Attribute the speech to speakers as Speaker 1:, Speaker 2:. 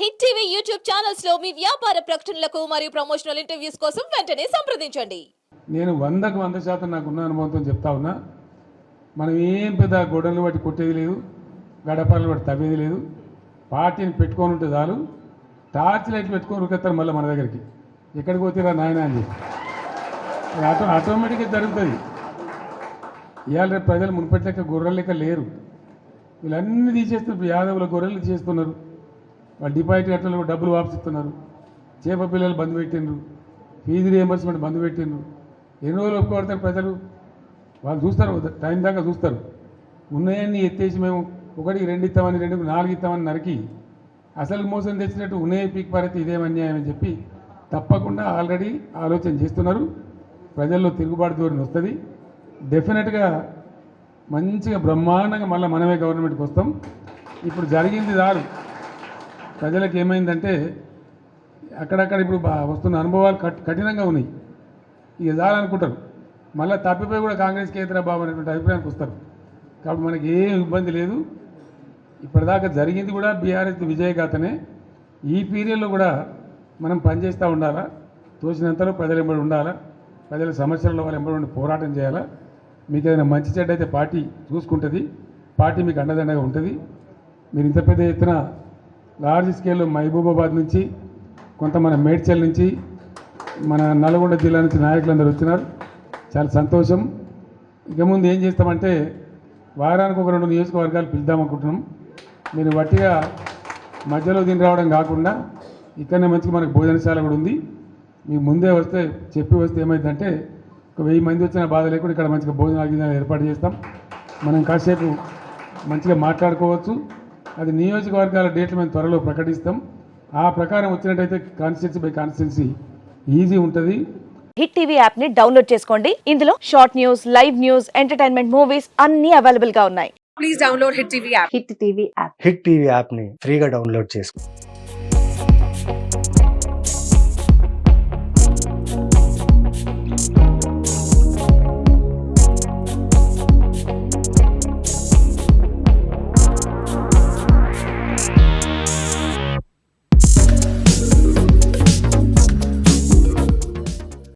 Speaker 1: Hit TV YouTube ఛానల్స్లో మీ వ్యాపార ప్రకటనలకు మరియు ప్రమోషనల్ ఇంటర్వ్యూస్ కోసం వెంటనే సంప్రదించండి.
Speaker 2: నేను వందకు వంద శాతం నాకున్న అనుభవంతో చెప్తా ఉన్నా మనం ఏం పెద్ద గొడవలు బట్టి కొట్టేది లేదు గడపలు బట్టి తవ్వేది లేదు. పార్టీని పెట్టుకొని ఉంటే చాలు టార్చ్ లైట్లు పెట్టుకొని ఉరికెత్తారు మళ్ళీ మన దగ్గరికి. ఎక్కడికి పోతేరా నాయన అని చెప్పి. ఆటో ఆటోమేటిక్గా జరుగుతుంది. ఇవాళ రేపు ప్రజలు మునుపటి లెక్క గొర్రెల లెక్క లేరు. వీళ్ళన్నీ తీసేస్తున్నారు యాదవుల గొర్రెలు తీసేస్తున్నారు. వాళ్ళు డిపాజిట్ కట్టలు డబ్బులు వాపసిస్తున్నారు చేప పిల్లలు బంద్ పెట్టిండ్రు. ఫీజు రియంబర్స్మెంట్ బంద్ పెట్టిండ్రు. ఎన్ని రోజులు ఒప్పుకోబడతారు ప్రజలు? వాళ్ళు చూస్తారు టైం దాకా చూస్తారు. ఉన్నాయన్ని ఎత్తేసి మేము ఒకటికి రెండు ఇస్తామని రెండుకు నాలుగు ఇస్తామని నరికి అసలు మోసం తెచ్చినట్టు ఉన్నాయి పీక్ పరిస్థితి ఇదేం అన్యాయం అని చెప్పి తప్పకుండా ఆల్రెడీ ఆలోచన చేస్తున్నారు. ప్రజల్లో తిరుగుబాటు ధోరణి వస్తుంది. డెఫినెట్గా మంచిగా బ్రహ్మాండంగా మళ్ళీ మనమే గవర్నమెంట్కి వస్తాం. ఇప్పుడు జరిగింది దారు ప్రజలకు ఏమైందంటే అక్కడక్కడ ఇప్పుడు బా- వస్తున్న అనుభవాలు కట్ కఠినంగా ఉన్నాయి. ఇక చాలనుకుంటారు. మళ్ళీ తప్పిపోయి కూడా కాంగ్రెస్కి ఏతరా బాబు అనేటువంటి అభిప్రాయానికి వస్తారు. కాబట్టి మనకి ఏం ఇబ్బంది లేదు. ఇప్పటిదాకా జరిగింది కూడా బీఆర్ఎస్ విజయగాథనే. ఈ పీరియడ్లో కూడా మనం పనిచేస్తూ ఉండాలా? తోచినంతలో ప్రజలు ఎంబడి ఉండాలా? ప్రజల సమస్యల వాళ్ళు ఎంబడి పోరాటం చేయాలా? మీకు ఏదైనా మంచి చెడ్డ అయితే పార్టీ చూసుకుంటుంది. పార్టీ మీకు అండదండగా ఉంటుంది. మీరు ఇంత పెద్ద ఎత్తున లార్జ్ స్కేల్లో మహబూబాబాద్ నుంచి కొంత మన మేడ్చల్ నుంచి మన నల్గొండ జిల్లా నుంచి నాయకులందరూ వచ్చినారు. చాలా సంతోషం. ఇక ముందు ఏం చేస్తామంటే వారానికి ఒక రెండు నియోజకవర్గాలు పిలుద్దామనుకుంటున్నాం మీరు వట్టిగా మధ్యలో దీని రావడం కాకుండా ఇక్కడనే మంచిగా మనకు భోజనశాల కూడా ఉంది. మీకు ముందే వస్తే చెప్పి వస్తే ఏమైందంటే ఒక వెయ్యి మంది వచ్చిన బాధ లేకుండా ఇక్కడ మంచిగా భోజనాలు ఏర్పాటు చేస్తాం. మనం కాసేపు మంచిగా మాట్లాడుకోవచ్చు. అది నియోజకవర్గాల డేట్లు మేము త్వరలో ప్రకటిస్తాం. ఆ ప్రకారం వచ్చినట్టయితే కాన్స్టిట్యున్సీ బై కాన్స్టిట్యున్సీ ఈజీ ఉంటుంది.
Speaker 3: హిట్ టీవీ యాప్ని డౌన్లోడ్ చేసుకోండి. ఇందులో short news live news entertainment movies అన్ని అవైలబుల్గా ఉన్నాయి.
Speaker 4: Please download Hit TV app.
Speaker 3: Hit TV app
Speaker 5: Hit TV యాప్ని ఫ్రీగా డౌన్లోడ్ చేసుకో